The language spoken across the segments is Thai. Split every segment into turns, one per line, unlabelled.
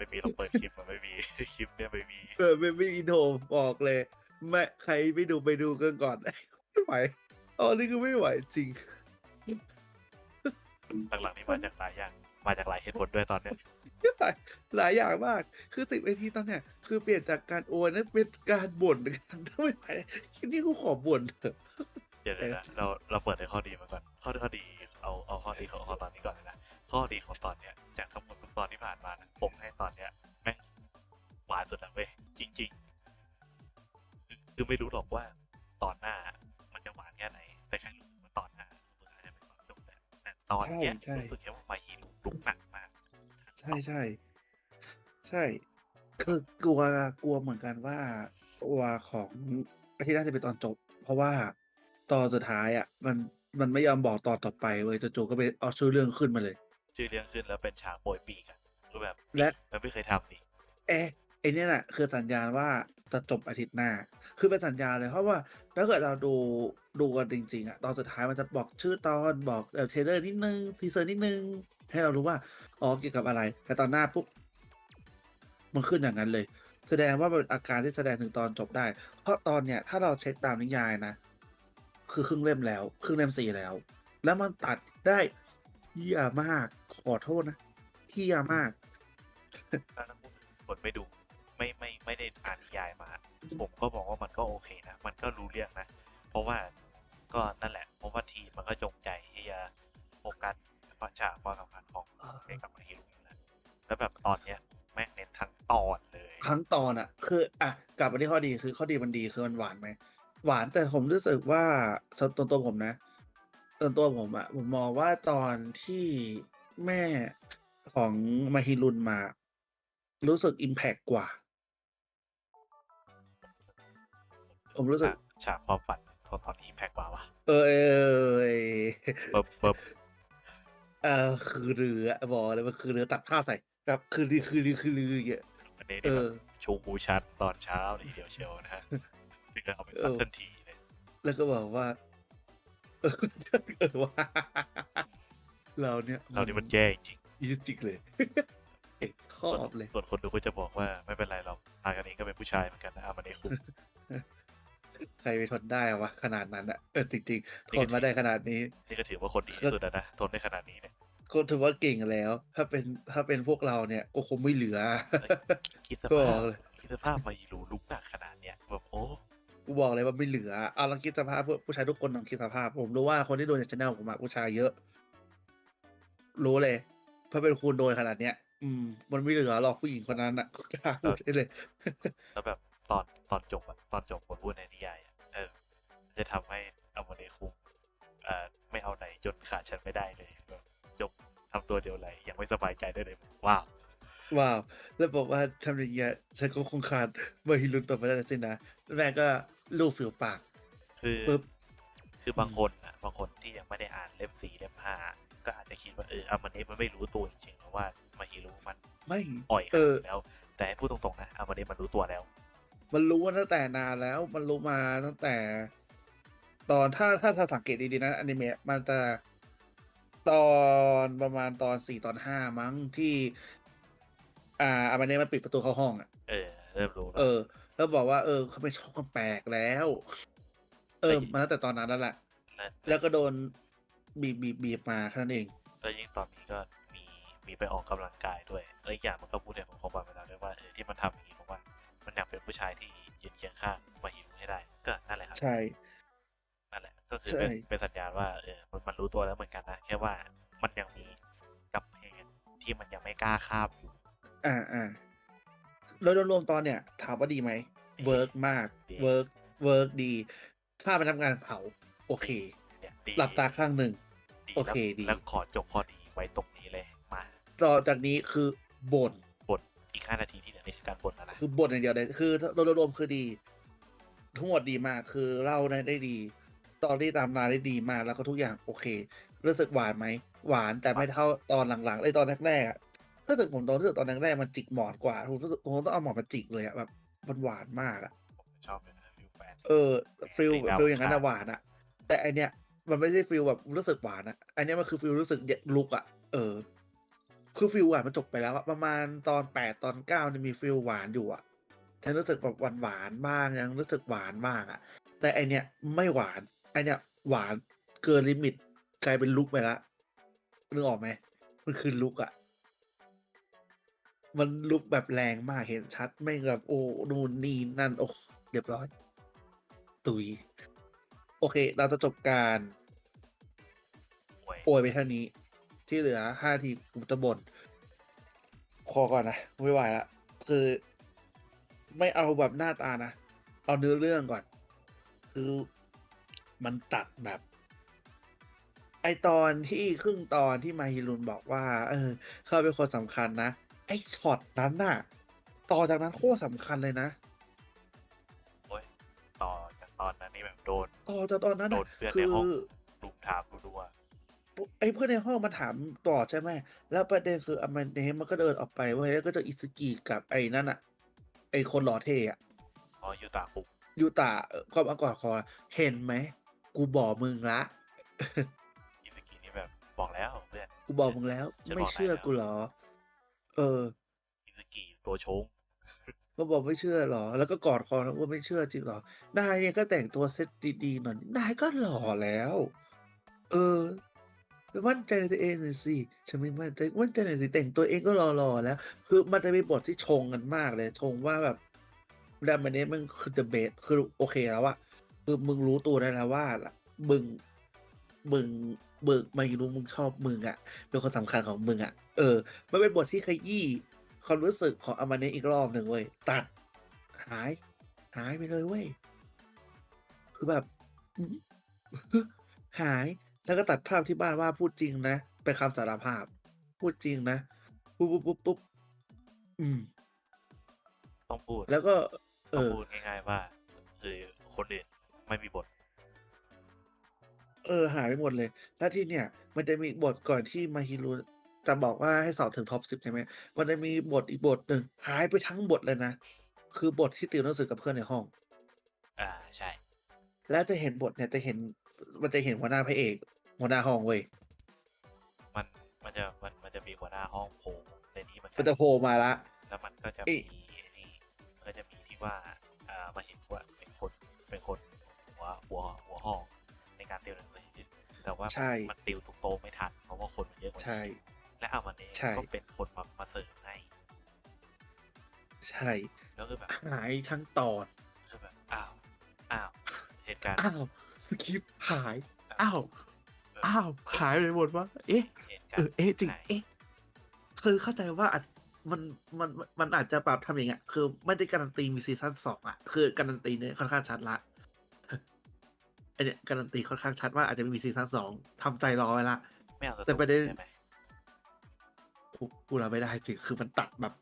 ไม่มีเราเปิดคลิปมันไม่มีคลิปเนี่ยไม่มี
เออไม่ไม่มีโทรบอกเลยไม่ใครไม่ดูไปดูกันก่อน ไม่ไหวอ๋อนี่คือไม่ไหวจริง
หลังๆนี่มาจากหลายอย่างมาจากหลายเหตุผลด้วยตอนเนี้ย
หลายหลายอย่างมาก คือติดเวทีตอนเนี้ยคือเปลี่ยนจากการโอนนั้นเป็นการบ่นกันไม่ไหวคลิปนี้กูขอบ่นเถอะ
เดี๋ยวๆนะเราเราเปิดในข้อดีมาก่อนข้อข้อดีเอาเอาข้อดีของของตอนนี้ก่อนเลยนะข้อดีของตอนเนี้ย ตอนเนี้ยแม่งหวานสุดแล้วเว้ยจริงๆคือคือไม่รู้หรอกว่าตอนหน้า มันจะหวานแค่ไหน แต่แค่รู้สึกว่าตอนหน้ามันอาจจะเป็นตอนจบแต่แต่ตอนเนี้ย
ใช่ใช่
รู้สึกแค่ว่าไฟฮีโร่ลุกหนักมาก
ใช่ใช่ใช่คือกลัวกลัวเหมือนกันว่า ตัวของที่น่าจะเป็นตอนจบ เพราะว่าตอนสุดท้ายอะ มันมันไม่ยอมบอกตอนต่อไปเว้ยจู่ๆก็ไปเอาชื่อเรื่องขึ้นมาเลย
ชื่อเรื่องขึ้นแล้วเป็นฉากโปรยปีกอะ คือแบบ
และ
มันไม่เคยทำนี่
เอ๊ะไอเนี่ยแหละคือสัญญาณว่าจะจบอาทิตย์หน้า คือเป็นสัญญาณเลย เพราะว่าถ้าเกิดเราดูดูกันจริง ๆอะตอนสุดท้ายมันจะบอกชื่อตอนบอกเออเทรลเลอร์นิดนึงทีเซอร์นิดนึง ให้เรารู้ว่าอ๋อเกี่ยวกับอะไร แต่ตอนหน้าปุ๊บมันขึ้นอย่างนั้นเลย แสดงว่าเป็นอาการที่แสดงถึงตอนจบได้ เพราะตอนเนี้ยถ้าเราเช็คตามนิยายนะ คือครึ่งเล่มแล้ว ครึ่งเล่มสี่แล้ว แล้วมันตัดได้เหี้ยมากขอโทษนะ เหี้ยมาก
ถ้าพูดถึงคนไม่ดูไม่ไม่ไม่ได้อ่านนิยายมา ผมก็บอกว่ามันก็โอเคนะ มันก็รู้เรื่องนะ เพราะว่าก็นั่นแหละ เพราะว่าทีมมันก็จงใจที่จะโฟกัสประชาความสำคัญของเด็กกับมาฮิรุอยู่แล้วแล้วแบบตอนเนี้ยแม่งเน้นทั้งตอนเลย
ทั้งตอนอะคืออะกลับมาที่ข้อดีคือข้อดีมันดีคือมันหวานไหมหวานแต่ผมรู้สึกว่าส่วนตัวตัวผมนะส่วนตัวผมอะผมมองว่าตอนที่แม่ ของมาฮิรุนมา รู้สึกอิมแพกกว่า ผมรู้สึก
ฉากฉากความฝันของตอนนี้แพกกว่าวะ
เออเออเออ
เบิบเบิบ
เออคือเรืออะบอกเลยมันคือเรือตัดผ้าพใส่แบบคือเรือคือเรือคือเรืออย่างเงี้ย
อันนี้
เอ
นี่แบ
อ
บชูบูชัดตอนเช้าเลยทีเดียวเชียวนะฮะถึงจะเอาไปซัด
เออ
ทันทีเลย
แล้วก็บอกว่าเออเออว่า เราเนี่ย
เรานี่มันแย่จริง
อีจริงเลยเอกชอบเลย
ส่วนคนดูก็จะบอกว่าไม่เป็นไรเราอากานี้ก็เป็นผู้ชายเหมือนกันนะอามันเอคุ
ใครไปทนได้วะขนาดนั้นอะเออจริงๆทนมาได้ขนาดนี้
นี่ก็ถือว่าคนดีที่สุดแล้วนะทนได้ขนาดนี้เนี่ย
ก็ถือว่าเก่งแล้ว ถ้าเป็นถ้าเป็นพวกเราเนี่ยก็คงไม่เหลือ
คิดส
ก็บ
ภา
อ
พ
กเลย
คิดสภาพมาฮิรูลุกหนักขนาดเนี้ยแบบโอ้
กูบอกเลยว่าไม่เหลือเอาลองคิดสภาพผู้ผู้ชายทุกคนลองคิดสภาพ ผมรู้ว่าคนที่โดนจากชแนลผมอะผู้ชายเยอะ รู้เลย ถ้าเป็นคุณโดนขนาดเนี้ย อืม มันไม่เหลือหรอกผู้หญิงคนนั้นอะกล้าพูดได้เลย
แล้วแบบตอนตอนจบอะตอนจบบทพูดในนิยายอะเออ จะทำให้อามาเดคุงเอ่อไม่เอาไหนจนขาดฉันไม่ได้เลยแบบจบทำตัวเดียวไหลยังไม่สบายใจได้เลยว้าว
ว้าว แล้วบอกว่าทำอย่างเงี้ยฉันก็คงขาดมาฮิรุนต่อไปได้สินะแล้วแม่ก็ลูบฝีปาก
คือ
ปึ๊บ
คือบางคนอะบางคนที่ยังไม่ได้อ่านเล่มสี่เล่มห้า ก็อาจจะคิดว่าเอออามาเนะมันไม่รู้ตัวจริงๆเพราะว่ามาฮิรุมัน
ไม่
อ่อยข
เอ
นาด
อ
นี้แล้ว แต่ให้พูดตรงๆนะอามาเนะมันรู้ตัวแล้ว
มันรู้มาตั้งแต่นานแล้ว มันรู้มาตั้งแต่ ตอนถ้าถ้าถ้าสังเกตดีๆนะอนิเมะมันจะตอนประมาณตอนสี่ตอนห้ามั้งที่ อ่าอามาเนะมันปิดประตูเข้าห้องอะ
เออเริ่มรู้แล้ว
เออ แล้วบอกว่า เออเขาไม่ชอบกันแปลกแล้ว เออ
แต่
มาตั้งแต่ตอนนั้นแล้วแหละ
และ
แล้วก็โดน บีบบีบบีบมาแค่นั้นเอง
แล้วยิ่งตอนนี้ก็มีมีไปออกกำลังกายด้วยแล้วอีกอย่างมันก็พูดในของคอมบานไปแล้วด้วยว่าเออที่มันทำอย่างนี้เพราะว่า มันอยากเป็นผู้ชายที่ยืนเคียงข้างมาฮิรุให้ได้ ก็นั่นแหละครับ
ใช่
นั่นแหละ ก็คือ
ใช่
เป็นเป็นสัญญาณว่าเออมันมันรู้ตัวแล้วเหมือนกันนะแค่ว่ามันยังมีกำแพงที่มันยังไม่กล้าข้ามอยู่
อ่าอ่าโดยรวมๆตอนเนี่ย ถามว่าดีไหม
ดี
เวิร์กมาก
ดี
เวิร์กเวิร์กดี ถ้าไปทำงานเผา โอเค
เนี่ยดี
หลับตาข้างหนึ่ง
ดี
โอเค
แล้ว
ดี
แล้วขอจบข้อดีไว้ตรงนี้เลยมา
ต่อจากนี้คือบ่น
บทอีกห้านาทีที่เหลือนี่คือการบ่นแล้วนะ
คือบทอย่างเดียวเลยคือโดยรวมๆคือดี ทั้งหมดดีมากคือเล่าได้ได้ดีตอนที่ตามนาได้ดีมากแล้วก็ทุกอย่างโอเค รู้สึกหวานไหมหวานแต่ไม่เท่าตอนหลังๆไอ้ตอนแรกๆอะถ้าถึงผมตอนรู้สึกตอนแรกๆมันจิกหมอนกว่าผมรู้สึกผมต้องเอาหมอนมาจิกเลยอะแบบมันหวานมากอะ
ผมชอบเลยนะฟิลแฟน
เออฟิล
เพลงดาว
ฟิลอย่างนั้น
ครั
อะ
บ
หวานอะแต่อันเนี้ย มันไม่ใช่ฟิลแบบรู้สึกหวานอะอันนี้มันคือฟิลรู้สึกลุกอะเออ คือฟิลหวานมันจบไปแล้วอะประมาณตอนแปดตอนเก้าจะมีฟิลหวานอยู่อะฉันรู้สึกแบบหวานหวานบ้างยังรู้สึกหวานบ้างอะแต่ไอเนี้ยไม่หวานไอเนี้ยหวานเกินลิมิตกลายเป็นลุกไปละนึกออกไหมมันคือลุกอะมันลุกแบบแรงมากเห็นชัด ไม่แบบโอ้นู่นนี่นั่นโอ้เรียบร้อย ตุย โอเค เราจะจบการ
หวย
โอยไปเท่านี้ ที่เหลือห้าทีกูจะบ่นคอก่อนนะ ไม่ไหวละคือ ไม่เอาแบบหน้าตานะ เอาเนื้อเรื่องก่อน คือมันตัดแบบ ไอตอนที่ครึ่งตอนที่มาฮิรุนบอกว่า เออ เขาเป็นคนสำคัญนะ ไอช็อตนั้นน่ะ ต่อจากนั้นโคตรสำคัญเลยนะ
โอ้ยต่อจากตอนนั้นนี่แบบโดน
ต่อจากตอนนั้น
โด
น่ะ
นเพื่อน
คื
ใน
อ
ห้องลุมถามรัว
ไอ้เพื่อนในห้องมาถามต่อใช่ไหม แล้วประเด็นคืออามันเนมันก็เดินออกไปเว้ยแล้วก็เจออิสกิกับไอ้นั่นอะไอ้คนหล่อเท่อะ
ๆอ๋อยูตาปุก
ยูตาเอ่อก็มากอดคอเห็นไหม กูบอกมึงละ
อิสกินี่แบบบอกแล้วเพื่อน
กูบอกมึงแล้ว
ฉัน
ไม่
บอกนาย
เชื่อ
แล้ว
กูเหรอ เออ
อิสกิตัวชง
ก็บอกไม่เชื่อเหรอ แล้วก็กอดคอแล้วว่าไม่เชื่อจริงเหรอนายเนี่ยก็แต่งตัวเซ็ตดีๆหน่อยนายก็หล่อแล้ว เออ มั่นใจในตัวเองหน่อยสิฉันไม่มั่นใจมั่นใจหน่อยสิแต่งตัวเองก็หล่อๆแล้ว คือมันจะมีบทที่ชงกันมากเลย ชงว่าแบบดัมเบเนสมันคือ the best คือโอเคแล้วอะคือมึงรู้ตัวได้แล้วว่ามึงมึงมึงไม่รู้มึงชอบมึงอะเป็นคนสำคัญของมึงอะเออ มันเป็นบทที่ขยี้ความรู้สึกของอามาเนอีกรอบหนึ่งเว้ยตัด หาย หายไปเลยเว้ยคือแบบหาย แล้วก็ตัดภาพที่บ้านว่าพูดจริงนะเป็นคำสารภาพ พูดจริงนะปุ๊บปุ๊บปุ๊บปุ๊บอืม
ต้องพูด
แล้วก็เอ
ต้อง
อ
พูดง่ายๆว่าคือคนอื่นไม่มีบท
เออ หายไปหมดเลย แล้วที่เนี่ย มันจะมีบทก่อนที่มาฮิรุจะบอกว่าให้สอบถึงท็อปสิบใช่ไหมมันจะมีบทอีกบทหนึ่งหายไปทั้งบทเลยนะ คือบทที่ติวหนังสือกับเพื่อนในห้อง
อ่าใช่
แล้วจะเห็นบทเนี่ยจะเห็น มันจะเห็นหัวหน้าพระเอก หัวหน้าห้องเว้ย
มันมันจะมันมันจะมีหัวหน้าห้องโผล่ในนี้เหมือนกั
มันจะโผล่มาละ
แล้วมันก็จะ
เอ้
มี
ย
ไอ้นี่มันก็จะมีที่ว่าอ่ามาเห็นว่าเป็นคนเป็นคนหัวหัวหัวห้องในการติวหนังสือแต่ว่า
ใช่
มันติวทุกโต๊ะไม่ทันเพราะว่าคนมันเยอะกว่า
ใช่
ที่และเอามันเอง
ใช่
ก็เป็นคนมามาเสริมให้
ใช่
แล้วคือแบบ
หายทั้งตอน
คือแบบอ้าวอ้าวเหตุการณ์
อ้าวสคริปต์หายอ้าว
เออ
อ้าวหายไปหมดวะเอ๊ะ
เหตุการ
เอ
ณ์
อเอ๊ะจริง
หาย
เอ๊ะคือเข้าใจว่าอาจมันมันมันอาจจะปรับทำอย่างเงี้ยคือไม่ได้การันตีมีซีซั่นสองอะ คือการันตีเนี่ยค่อนข้างชัดละไอเนี่ยการันตีค่อนข้างชัดว่าอาจจะมีซีซั่นสองทำใจรอไว้ละ
ไม่เอา
แต่ประเด็น
ใช่ไหม
กูกูรับไม่ได้จริงคือมันตัดแบบ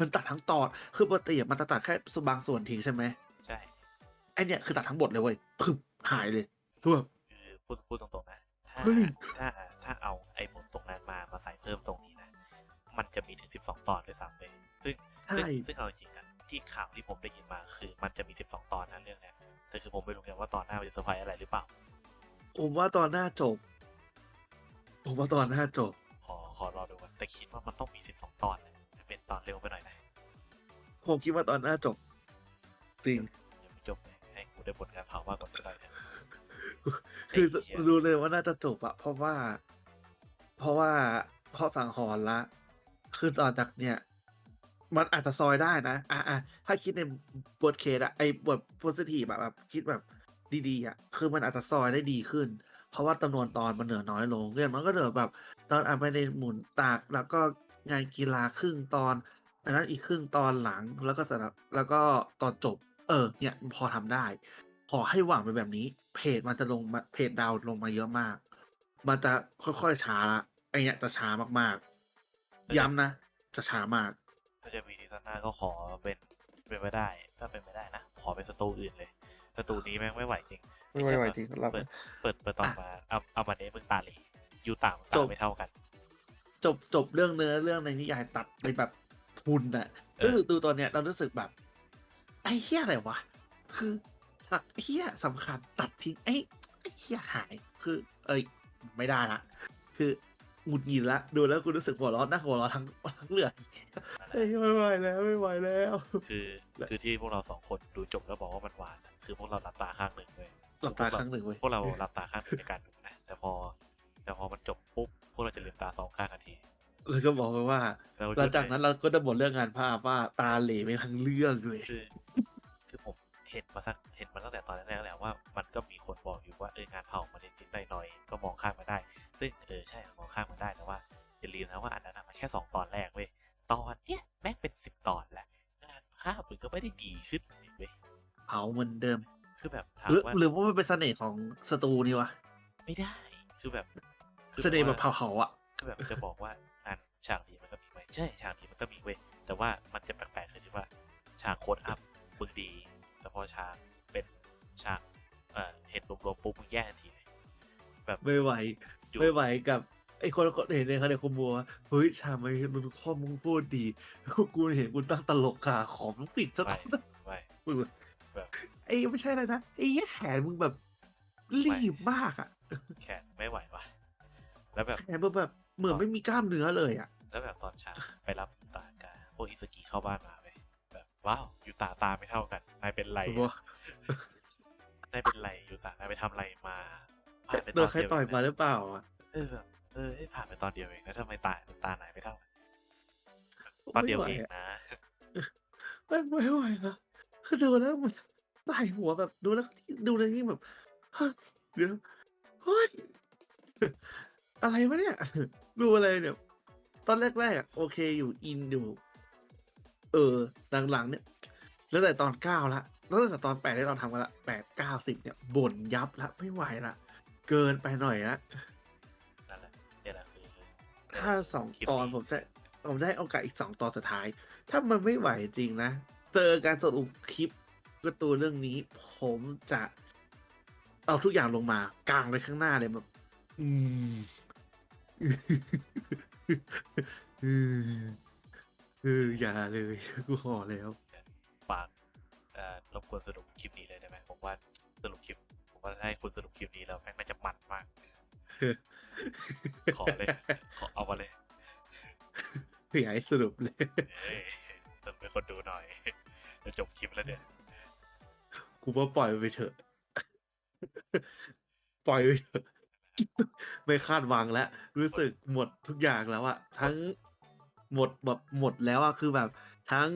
มันตัดทั้งตอนคือปกติอะมันจะตัดแค่บางส่วนทิ้งใช่ไหม
ใช่
ไอเนี่ยคือตัดทั้งหมดเลยเว้ยพึบหายเลยคือแบบ
คือพูดพูดตรงๆนะ ถ้า
เฮ้ย
ถ้าถ้าเอาไอ้บทตรงนั้นมามาใส่เพิ่มตรงนี้นะ มันจะมีถึงสิบสองตอนด้วยซ้ำเลยซึ่ง
ใช่
ซึ่งซึ่งเอาจริงๆอะที่ข่าวที่ผมได้ยินมาคือ มันจะมีสิบสองตอนนะเรื่องเนี้ยแต่คือผมไม่รู้ไงว่าตอนหน้ามันจะเซอร์ไพรส์อะไรหรือเปล่า
ผมว่าตอนหน้าจบ ผมว่าตอนหน้าจบ
ขอขอรอดูก่อนแต่คิดว่ามันต้องมีสิบสองตอนสิบเอ็ดตอนเร็วไปหน่อยนะ
ผมคิดว่าตอนหน้าจบจริง คือ
ไอ้เหี้ย
รู้เลยว่าน่าจะจบอะเพราะว่า เพราะว่าเพราะสังหรณ์ละ คือตอนจากเนี่ย มันอาจจะซอยได้นะอะอะถ้าคิดในบทเคสอะไอบทโพสิทีฟอะแบบ คิดแบบดีๆอะคือมันอาจจะซอยได้ดีขึ้น เพราะว่าจำนวนตอนมันเหลือน้อยลงอย่างมันก็เหลือแบบ ตอนอะไปในหมุนตากแล้วก็งานกีฬาครึ่งตอนอันนั้นอีกครึ่งตอนหลังแล้วก็สำหรับแล้วก็ตอนจบ เออ เนี่ยพอทำได้ ขอให้หวังไปแบบนี้ เพจมันจะลงมาเพจดาวลงมาเยอะมาก มันจะค่อยๆช้าละไอเนี้ยจะช้ามากๆ ย้ำนะ จะช้ามาก
แต่จะมีซีซั่นหน้าก็ขอเป็นเป็นไปได้ ถ้าเป็นไปได้นะ ขอเป็นสตูอื่นเลยสตูนี้แม่งไม่ไหวจริง
ไม่ไหวจริงเรา
เปิดเปิดเปิดตอนมาเอาเอามาเนมึงตาหลียูต่างมึง
จ
ตา
บ
ไม่เท่ากัน
จบจบเรื่องเนื้อเรื่องในนิยายตัดไปแบบพุนอะ
เอ
ก็
อ
คือดูตอนเนี้ยเรารู้สึกแบบไอ้เฮี้ยอะไรวะ คือ ฉากเฮี้ยสำคัญตัดทิ้งไอ้ไอ้เฮี้ยหายคือ เอ้ยไม่ได้ละคือหงุดหงิดละดูแล้วกูรู้สึกหัวเร้อนหน้าหัวเร้อนทั้งทั้งเรื่องเฮ้ยไม่ไหวแล้วไม่ไหวแล้ว
คือคือที่พวกเราสองคนดูจบแล้วบอกว่ามันหวานอะคือพวกเราหลับตาข้างหนึ่งเลย
หลับตาครั้งหนึ่งเว้ย
พวกเราหลับตาข้างหนึ่งในการดูนะแต่พอ แต่พอมันจบปุ๊บพวกเราจะลืมตาสองข้างทันที
แล้วก็บอกไปว่า
แล้ว
หลังจากนั้นเราก็จะบ่นเรื่องงานภาพว่าตาเหล่ไปทั้งเรื่องเลย
คือคือผมเห็นมาสักเห็นมาตั้ งแต่ตอนแรกๆแล้วว่ามันก็มีคนบอกอยู่ว่าเอองานเผามันนิดๆหน่อยๆก็มองข้ามมาได้ ซึ่งเออใช่มองข้ามมาได้แต่ว่าอย่าลืมนะว่าอันนั้นอะมันแค่สองตอนแรกเว้ยตอนเนี้ยแม่งเป็นสิบตอนแหละงานภาพมันก็ไม่ได้ดีขึ้นเลยเว้ย
เผาเหมือนเดิม
คือแบบถาม
หรือ
ว่า
หรือว่ามันเป็นเสน่ห์ของสตูนี่วะ
ไม่ได้คือแบบคือ
เสน่ห์แบบ
ว่า
เผาๆอะ
คือแบบจะบอกว่าอันฉากนี้มันก็มีไว้ยใช่ฉากนี้มันก็มีเว้ยแต่ว่ามันจะแปลกๆคือที่ว่าฉากโคดอัพมึงดีแต่พอฉาก เป็นฉากเอ่อเห็นรวมๆปุ๊บมึงแย่ทันทีเลยแบบ
ไม่ไหว
อยู่
ไม่ไหวกับไอ้คนคนเห็นในเขาในคอมบัวเฮ้ยชาไม่มันข้อมึงพูดดีกูเห็นกูตั้งตลกขาของมึงปิดซะ
ไม่
ตั้ง
ไม่
มึง
แบบ
ไอ้ไม่ใช่เลยนะไอ้เหี้ยแขนมึงแบบรีบมากอะ
แขนไม่ไหววะแล้วแบบ
แขนมึงแบบเหมือนไม่มีกล้ามเนื้อเลยอะ
แล้วแบบตอนฉากไปรับยูตากาพวกอิสกิเข้าบ้านมาเว้ยแบบว้าวยูตาตาไม่เท่ากันนายเป็นไร ไปทำอะไรมาผ่านไป
โด
ตอนน
ใคร
เดียว
ต่อย
เง
มา
นะ
หรือเปล่าอะ
เออแบบเออให้ผ่านไปตอนเดียวเองแล้วทำไมตาตาไหนไม่เท่ากันตอนเดียว
ไม่ไหว
เอง
อะ
นะ
ไม่ไม่ไหวอะคือดูแล้วมันใส่หัวแบบดูแล้วดูแล้วยิ่งแบบเฮ้ยเดี๋ยวเฮ้ยอะไรวะเนี่ย ดูอะไรเนี่ย ตอนแรกๆอะโอเคอยู่อินอยู่ เออหลังๆเนี่ย แล้วแต่ตอนเก้าละ แล้วแต่ตอนแปดที่เราทำกันละแปดเก้าสิบเนี่ยบ่นยับละไม่ไหวละเกินไปหน่อยละ
นั่นแหละเนี่ยแหละคือ
ถ้าสอง
คลิป
ตอนผมจะผมจะให้โอกาสอีกสองตอนสุดท้าย ถ้ามันไม่ไหวจริงนะ เจอการสรุปคลิปการ์ตูนเรื่องนี้ ผมจะ เอาทุกอย่างลงมากลางไปข้างหน้าเลยแบบอืมเออเอออย่าเลยกูขอแล้ว
ฝาก เอ่อรบกวนสรุปคลิปนี้เลยได้ไหมผมว่าสรุปคลิป ผมว่าถ้าให้คุณสรุปคลิปนี้แล้วแม่งน่าจะมันมาก ขอเลย ขอเอามาเลย
อยากให้สรุปเลย
เอ้ยสรุปให้คนดูหน่อยจะจบคลิปแล้วเนี่ย
กูว่าปล่อยมันไปเถอะ ปล่อยไปเถอะ ไม่คาดหวังแล้ว รู้สึกหมดทุกอย่างแล้วอะทั้งหมดแบบหมดแล้วอะคือแบบ ทั้ง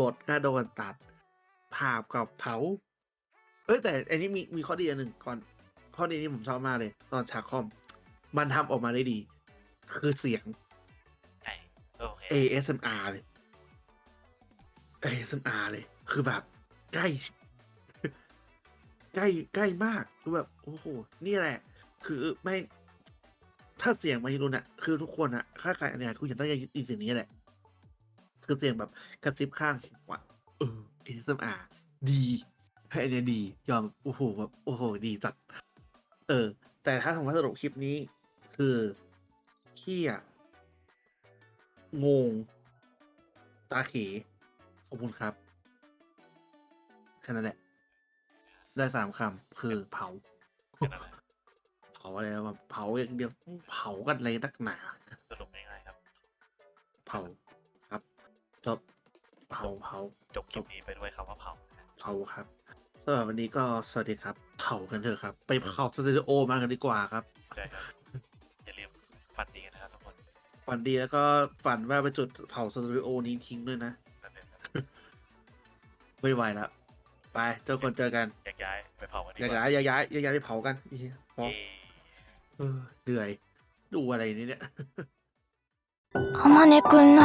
บทก็โดนตัด ภาพกับเผา เอ้ยแต่อันนี้มีมีข้อดีอันหนึ่งก่อน ข้อดีนี้ผมชอบมากเลย ตอนฉากคอม มันทำออกมาได้ดี คือเสียง
ใช่โอเค
ASMR เลย ASMR เลย คือแบบใกล้ชิใกล้ใกล้มากคือแบบโอ้โหนี่แหละ คือไม่ถ้าเสียงมาฮิรุนอะคือทุกคนอะค่าใครอันเนี้ยคุณจะได้ยินเสียงนี้แหละ คือเสียงแบบกระซิบข้างหูอะเออ ASMR ดีให้อันเนี้ยดียอมโอ้โหแบบโอ้โห ดีจัด เออ แต่ถ้าผมว่าสรุปคลิปนี้ คือขี้อะงง ตาเขขอบคุณครับแค่นั้นแหละ ได้สามคำคือเผา
แค่นั้นแหละ
เผาอะไรวะเผาอย่างเดียวเผากันเลยนักหนา
สรุปง่ายๆครับ
เผาครับจบ เผาเผา
จบคลิปนี้ไปด้วยคำว่าเผานะ
เผาครับสำหรับวันนี้ก็สวัสดีครับ เผากันเถอะครับ ไปเผาสตูดิโอมากันดีกว่าครับ
ใช่ครับ อย่าลืมฝันดีกันนะครับทุกคน
ฝันดีแล้วก็ฝันว่าไปจุดเผาสตูดิโอนี้ทิ้งด้วยนะ
นั่นเองครับ
ไม่ไหวแล้ว ไปเจ้าคนเจอกัน
แยกย้ายไปเผากันดี
อย่าก
ว่า
ย้ายอย่าย้ายอย่าย้ายไปเผากันเหี้ยพอ
เย้
เออเหนื่อย ดูอะไรนี่เนี่ย
あまねくんの